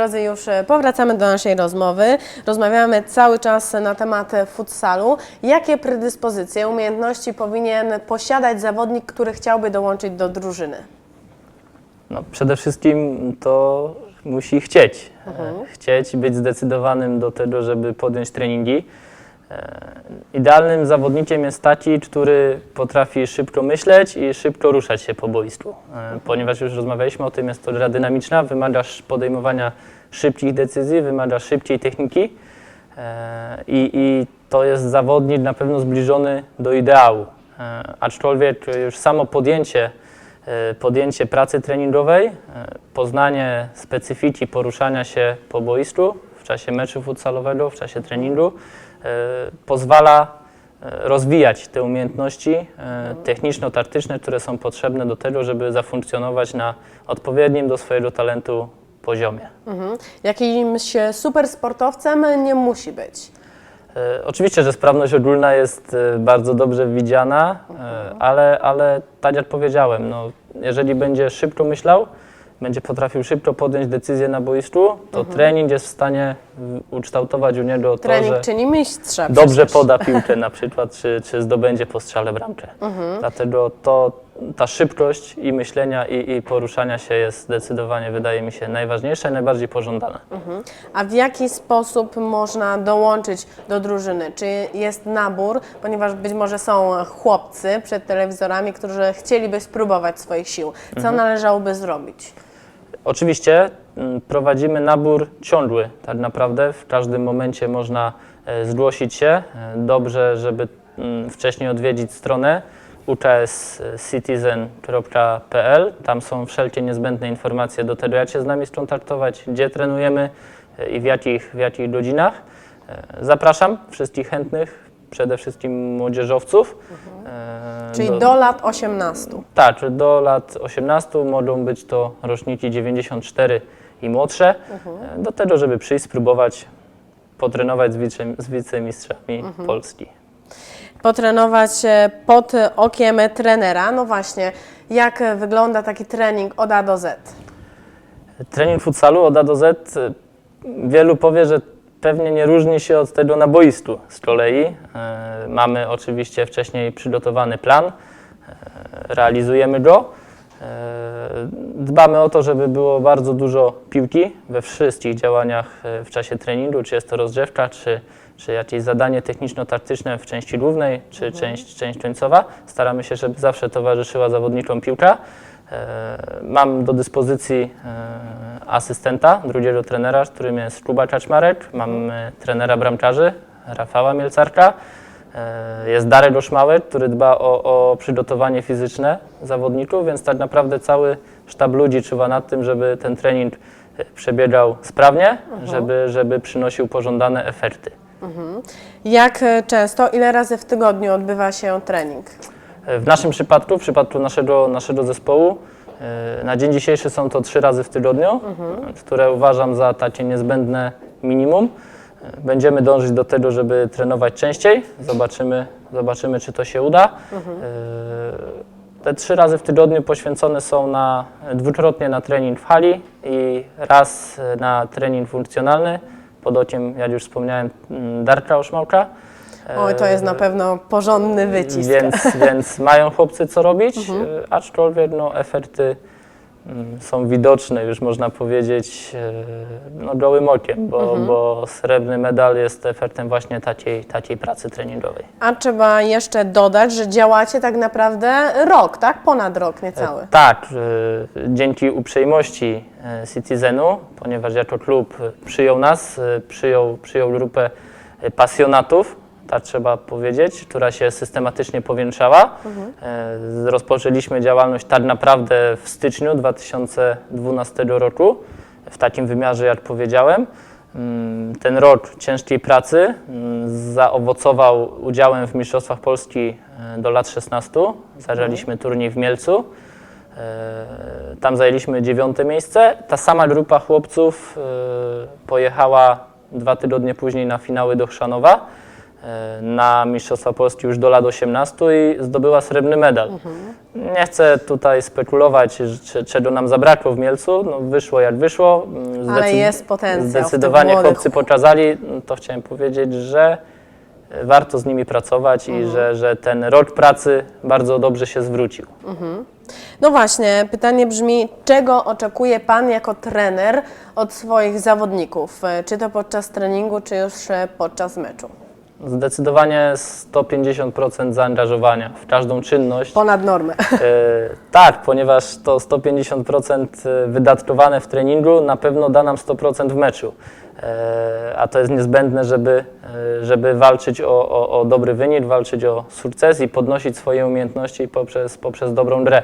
drodzy, już e, powracamy do naszej rozmowy. Rozmawiamy cały czas na temat e, futsalu. Jakie predyspozycje, umiejętności powinien posiadać zawodnik, który chciałby dołączyć do drużyny? No, przede wszystkim to musi chcieć. E, Chcieć, być zdecydowanym do tego, żeby podjąć treningi. E, Idealnym zawodnikiem jest taki, który potrafi szybko myśleć i szybko ruszać się po boisku. E, Ponieważ już rozmawialiśmy o tym, jest to gra dynamiczna, wymaga podejmowania szybkich decyzji, wymaga szybkiej techniki E, i, i to jest zawodnik na pewno zbliżony do ideału. Aczkolwiek już samo podjęcie podjęcie pracy treningowej, poznanie specyfiki poruszania się po boisku w czasie meczu futsalowego, w czasie treningu pozwala e, rozwijać te umiejętności e, techniczno-taktyczne, które są potrzebne do tego, żeby zafunkcjonować na odpowiednim do swojego talentu poziomie. Mhm. Jakimś e, super sportowcem nie musi być. E, Oczywiście, że sprawność ogólna jest e, bardzo dobrze widziana, e, ale, ale tak jak powiedziałem, no, jeżeli będzie szybko myślał, będzie potrafił szybko podjąć decyzję na boisku, to trening jest w stanie ukształtować u niego to, Trening że czyni mistrza. dobrze przecież. poda piłkę na przykład, czy, czy zdobędzie po strzale bramkę. Dlatego to, ta szybkość i myślenia i, i poruszania się jest zdecydowanie, wydaje mi się, najważniejsza i najbardziej pożądana. A w jaki sposób można dołączyć do drużyny? Czy jest nabór, ponieważ być może są chłopcy przed telewizorami, którzy chcieliby spróbować swoich sił. Co należałoby zrobić? Oczywiście mm, prowadzimy nabór ciągły, tak naprawdę w każdym momencie można e, zgłosić się. E, Dobrze, żeby mm, wcześniej odwiedzić stronę ucscitizen.pl. Tam są wszelkie niezbędne informacje do tego, jak się z nami skontaktować, gdzie trenujemy e, i w jakich, w jakich godzinach. Zapraszam wszystkich chętnych, przede wszystkim młodzieżowców. e, Czyli do lat 18. tak, do lat 18 mogą być to roczniki 94 i młodsze, e, do tego, żeby przyjść, spróbować potrenować z, wice, z wicemistrzami Polski. Potrenować e, pod okiem trenera. No właśnie, jak wygląda taki trening od A do Z? Trening futsalu od A do Z, e, wielu powie, że pewnie nie różni się od tego na boisku z kolei. E, Mamy oczywiście wcześniej przygotowany plan, e, realizujemy go. E, Dbamy o to, żeby było bardzo dużo piłki we wszystkich działaniach w czasie treningu, czy jest to rozgrzewka, czy, czy jakieś zadanie techniczno-taktyczne w części głównej, czy część, część końcowa. Staramy się, żeby zawsze towarzyszyła zawodnikom piłka. E, Mam do dyspozycji e, asystenta, drugiego trenera, którym jest Kuba Kaczmarek. Mam trenera bramkarzy, Rafała Mielcarka. E, Jest Darek Oszmałek, który dba o, o przygotowanie fizyczne zawodników, więc tak naprawdę cały sztab ludzi czuwa nad tym, żeby ten trening przebiegał sprawnie, żeby, żeby przynosił pożądane efekty. Jak e, często, ile razy w tygodniu odbywa się trening? W naszym przypadku, w przypadku naszego, naszego zespołu, e, na dzień dzisiejszy są to trzy razy w tygodniu, e, które uważam za takie niezbędne minimum. E, Będziemy dążyć do tego, żeby trenować częściej. Zobaczymy, zobaczymy czy to się uda. E, Te trzy razy w tygodniu poświęcone są na, dwukrotnie na trening w hali i raz na trening funkcjonalny pod okiem, jak już wspomniałem, m, Darka Oszmałka. Oj, to jest na pewno porządny wycisk. Więc, więc mają chłopcy co robić, y, aczkolwiek no, efekty mm, są widoczne, już można powiedzieć, y, no, gołym okiem, bo, bo srebrny medal jest efektem właśnie takiej, takiej pracy treningowej. A trzeba jeszcze dodać, że działacie tak naprawdę rok, tak? Ponad rok, niecały. Tak, dzięki uprzejmości Citizenu, ponieważ jako klub przyjął nas, przyjął, przyjął grupę pasjonatów, tak trzeba powiedzieć, która się systematycznie powiększała. Y, Rozpoczęliśmy działalność tak naprawdę w styczniu 2012 roku, w takim wymiarze, jak powiedziałem. Mm, Ten rok ciężkiej pracy mm, zaowocował udziałem w Mistrzostwach Polski e, do lat 16. Zagraliśmy turniej w Mielcu. E, Tam zajęliśmy dziewiąte miejsce. Ta sama grupa chłopców e, pojechała dwa tygodnie później na finały do Chrzanowa. E, na Mistrzostwa Polski już do lat 18 i zdobyła srebrny medal. Nie chcę tutaj spekulować, czego nam zabrakło w Mielcu. No, wyszło jak wyszło. Mm, Ale zdecyd- jest potencjał Zdecydowanie chłopcy pokazali, no, to chciałem powiedzieć, że e, warto z nimi pracować i Mhm. że, że ten rok pracy bardzo dobrze się zwrócił. No właśnie, pytanie brzmi, czego oczekuje Pan jako trener od swoich zawodników? E, Czy to podczas treningu, czy już podczas meczu? Zdecydowanie 150% zaangażowania w każdą czynność. Ponad normę. E, tak, ponieważ to 150% wydatkowane w treningu na pewno da nam 100% w meczu. E, a to jest niezbędne, żeby, e, żeby walczyć o, o, o dobry wynik, walczyć o sukces i podnosić swoje umiejętności poprzez, poprzez dobrą grę.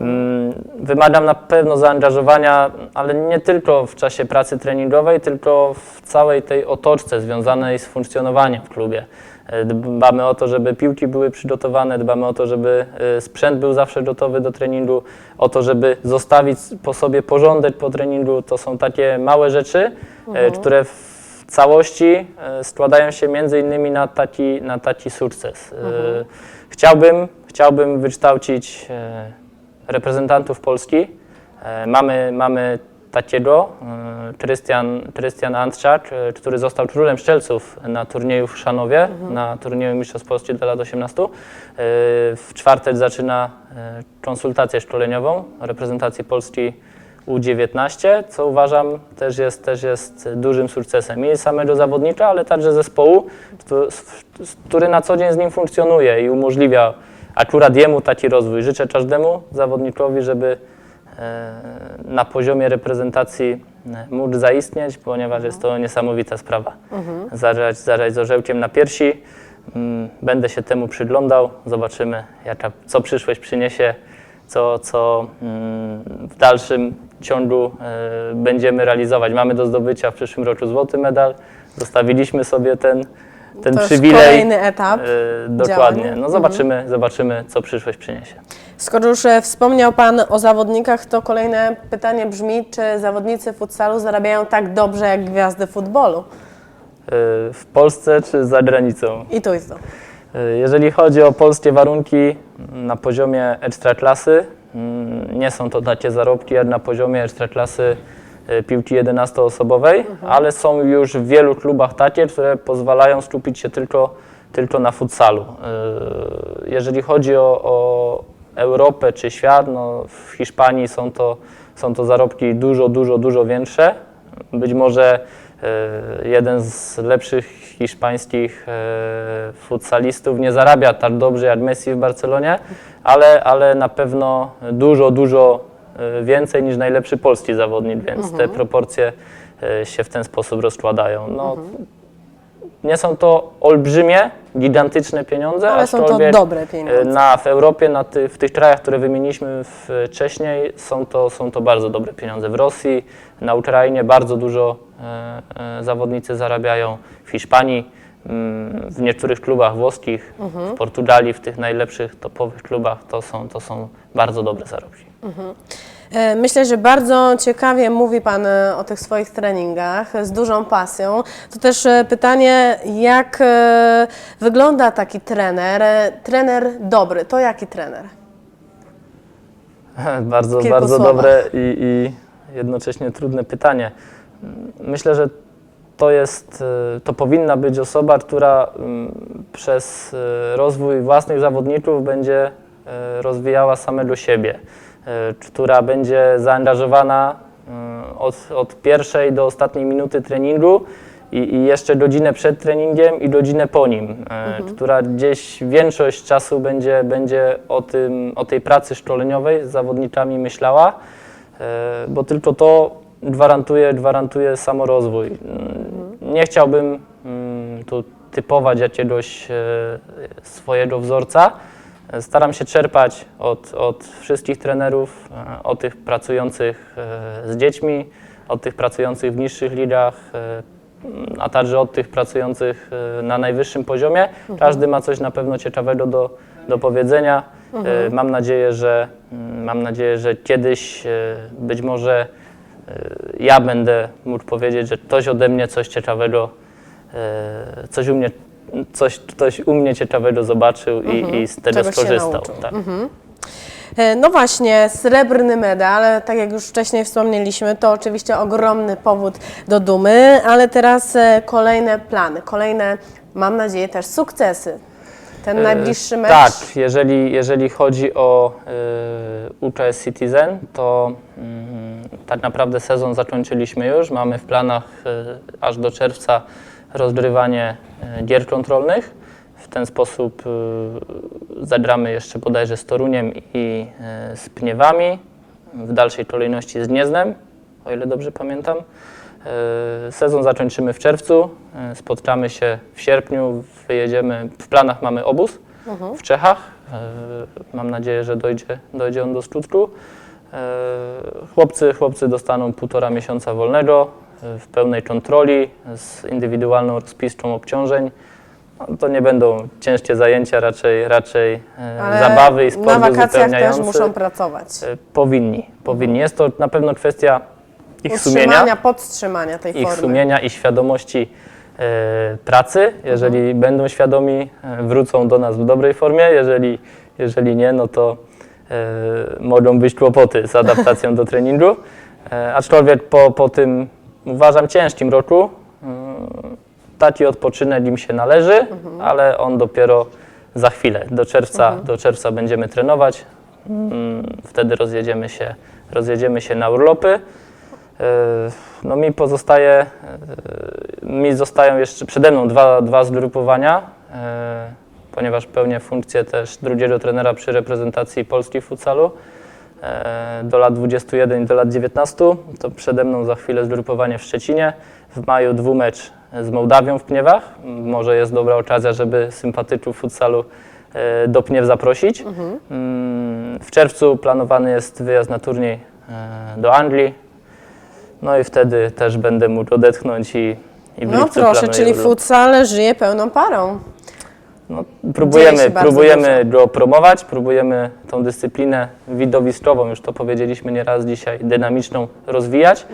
Mm, Wymagam na pewno zaangażowania, ale nie tylko w czasie pracy treningowej, tylko w całej tej otoczce związanej z funkcjonowaniem w klubie. E, Dbamy o to, żeby piłki były przygotowane, dbamy o to, żeby e, sprzęt był zawsze gotowy do treningu, o to, żeby zostawić po sobie porządek po treningu. To są takie małe rzeczy, e, które w całości składają się między innymi na taki, na taki sukces. E, Chciałbym, chciałbym wykształcić reprezentantów Polski. Mamy, mamy takiego, Krystian, Krystian Antczak, e, który został królem szczelców na turnieju w Chrzanowie, na turnieju Mistrzostw Polski dla lat 18. E, W czwartek zaczyna e, konsultację szkoleniową reprezentacji Polski U19, co uważam też jest, też jest dużym sukcesem i samego zawodnika, ale także zespołu, który na co dzień z nim funkcjonuje i umożliwia akurat jemu taki rozwój. Życzę każdemu zawodnikowi, żeby na poziomie reprezentacji e, mógł zaistnieć, ponieważ jest to niesamowita sprawa. Zagrać, zagrać z orzełkiem na piersi. Mm, Będę się temu przyglądał, zobaczymy, jaka, co przyszłość przyniesie, co, co mm, w dalszym ciągu e, będziemy realizować. Mamy do zdobycia w przyszłym roku złoty medal. Zostawiliśmy sobie ten, ten to przywilej. kolejny etap. E, dokładnie. działań. No zobaczymy, zobaczymy, co przyszłość przyniesie. Skoro już e, wspomniał Pan o zawodnikach, to kolejne pytanie brzmi, czy zawodnicy futsalu zarabiają tak dobrze jak gwiazdy futbolu? E, W Polsce czy za granicą? I tu jest to. E, Jeżeli chodzi o polskie warunki na poziomie ekstraklasy, mm, nie są to takie zarobki jak na poziomie ekstraklasy piłki 11-osobowej, ale są już w wielu klubach takie, które pozwalają skupić się tylko, tylko na futsalu. Jeżeli chodzi o, o Europę czy świat, no w Hiszpanii są to, są to zarobki dużo, dużo, dużo większe. Być może e, jeden z lepszych hiszpańskich e, futsalistów nie zarabia tak dobrze jak Messi w Barcelonie, ale, ale na pewno dużo, dużo e, więcej niż najlepszy polski zawodnik, więc te proporcje się w ten sposób rozkładają. No, Nie są to olbrzymie, gigantyczne pieniądze, Ale są to aczkolwiek, dobre e, pieniądze. Na, w Europie, na ty, w tych krajach, które wymieniliśmy w- wcześniej, są to, są to bardzo dobre pieniądze. W Rosji, na Ukrainie bardzo dużo e, e, zawodnicy zarabiają. W Hiszpanii, mm, w niektórych klubach włoskich, w Portugalii, w tych najlepszych, topowych klubach, to są, to są bardzo dobre zarobki. E, Myślę, że bardzo ciekawie mówi Pan e, o tych swoich treningach, e, z dużą pasją. To też pytanie, jak wygląda taki trener? Trener dobry, to jaki trener? Bardzo, kilku bardzo słowach. dobre i, i jednocześnie trudne pytanie. Myślę, że to jest, to powinna być osoba, która mm, przez rozwój własnych zawodników będzie rozwijała samego siebie, która będzie zaangażowana e, od, od pierwszej do ostatniej minuty treningu i, i jeszcze godzinę przed treningiem i godzinę po nim, e, która gdzieś większość czasu będzie, będzie o, tym, o tej pracy szkoleniowej z zawodnikami myślała, e, bo tylko to gwarantuje, gwarantuje samorozwój. Mm, Nie chciałbym mm, tu typować jakiegoś e, swojego wzorca. Staram się czerpać od, od wszystkich trenerów, e, od tych pracujących e, z dziećmi, od tych pracujących w niższych ligach, e, a także od tych pracujących na najwyższym poziomie. Każdy ma coś na pewno ciekawego do, do powiedzenia. E, Mam nadzieję, że, mm, mam nadzieję, że kiedyś być może ja będę mógł powiedzieć, że ktoś ode mnie coś ciekawego, coś u mnie coś, ktoś u mnie ciekawego zobaczył i, i z tego Mhm. Czegoś się skorzystał. nauczył. Tak. E, No właśnie, srebrny medal, tak jak już wcześniej wspomnieliśmy, to oczywiście ogromny powód do dumy, ale teraz e, kolejne plany, kolejne, mam nadzieję, też sukcesy. Ten najbliższy mecz. Tak, jeżeli, jeżeli chodzi o y, UCS Citizen, to mm, tak naprawdę sezon zakończyliśmy już. Mamy w planach y, aż do czerwca rozgrywanie y, gier kontrolnych. W ten sposób y, zagramy jeszcze bodajże z Toruniem i y, z Pniewami, w dalszej kolejności z Gniezdem, o ile dobrze pamiętam. Sezon zakończymy w czerwcu, spotkamy się w sierpniu, wyjedziemy, w planach mamy obóz w Czechach. Mam nadzieję, że dojdzie, dojdzie on do skutku. Chłopcy, chłopcy dostaną półtora miesiąca wolnego w pełnej kontroli z indywidualną rozpiską obciążeń. No, to nie będą ciężkie zajęcia, raczej, raczej y, ale zabawy i sport Na wakacjach też muszą pracować. Y, Powinni, powinni. Jest to na pewno kwestia ich sumienia podtrzymania tej ich formy. sumienia i świadomości e, pracy. Jeżeli Mhm. będą świadomi, e, wrócą do nas w dobrej formie. Jeżeli, jeżeli nie, no to e, mogą być kłopoty z adaptacją do treningu. E, aczkolwiek po, po tym, uważam, ciężkim roku, mm, taki odpoczynek im się należy, Mhm. ale on dopiero za chwilę. Do czerwca, do czerwca będziemy trenować. Mm, Wtedy rozjedziemy się, rozjedziemy się na urlopy. E, No mi pozostaje, e, mi zostają jeszcze przede mną dwa, dwa zgrupowania, e, ponieważ pełnię funkcję też drugiego trenera przy reprezentacji Polski w futsalu do lat 21 i do lat 19. To przede mną za chwilę zgrupowanie w Szczecinie. W maju dwumecz z Mołdawią w Pniewach. Może jest dobra okazja, żeby sympatyczów futsalu e, do Pniew zaprosić. Mm, W czerwcu planowany jest wyjazd na turniej e, do Anglii. No i wtedy też będę mógł odetchnąć i, i w No lipcu proszę, planuję czyli urlop. futsal żyje pełną parą. No, próbujemy próbujemy go promować, próbujemy tą dyscyplinę widowiskową, już to powiedzieliśmy nieraz dzisiaj, dynamiczną rozwijać.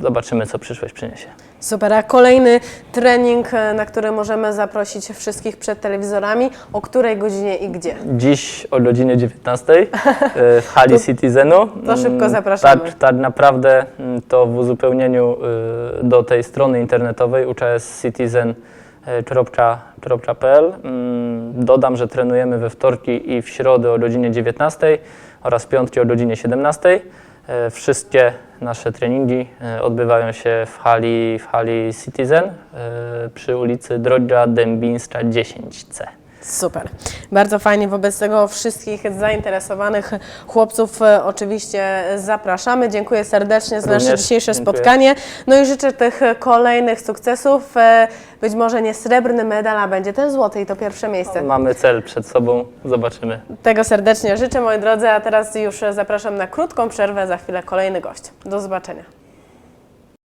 Zobaczymy, co przyszłość przyniesie. Super, a kolejny trening, e, na który możemy zaprosić wszystkich przed telewizorami, o której godzinie i gdzie? Dziś o godzinie 19 e, w hali Citizenu. to szybko Mm, zapraszamy. Tak, tak naprawdę mm, to w uzupełnieniu y, do tej strony internetowej ucscitizen.pl mm, dodam, że trenujemy we wtorki i w środę o godzinie 19 oraz piątki o godzinie 17. E, Wszystkie nasze treningi e, odbywają się w hali, w hali Citizen e, przy ulicy Droga Dębińska 10C. Super. Bardzo fajnie. Wobec tego wszystkich zainteresowanych chłopców e, oczywiście zapraszamy. Dziękuję serdecznie za nasze Również dzisiejsze dziękuję. spotkanie. No i życzę tych kolejnych sukcesów. E, Być może nie srebrny medal, a będzie ten złoty i to pierwsze miejsce. Mamy cel przed sobą, zobaczymy. Tego serdecznie życzę, moi drodzy, a teraz już zapraszam na krótką przerwę. Za chwilę kolejny gość. Do zobaczenia.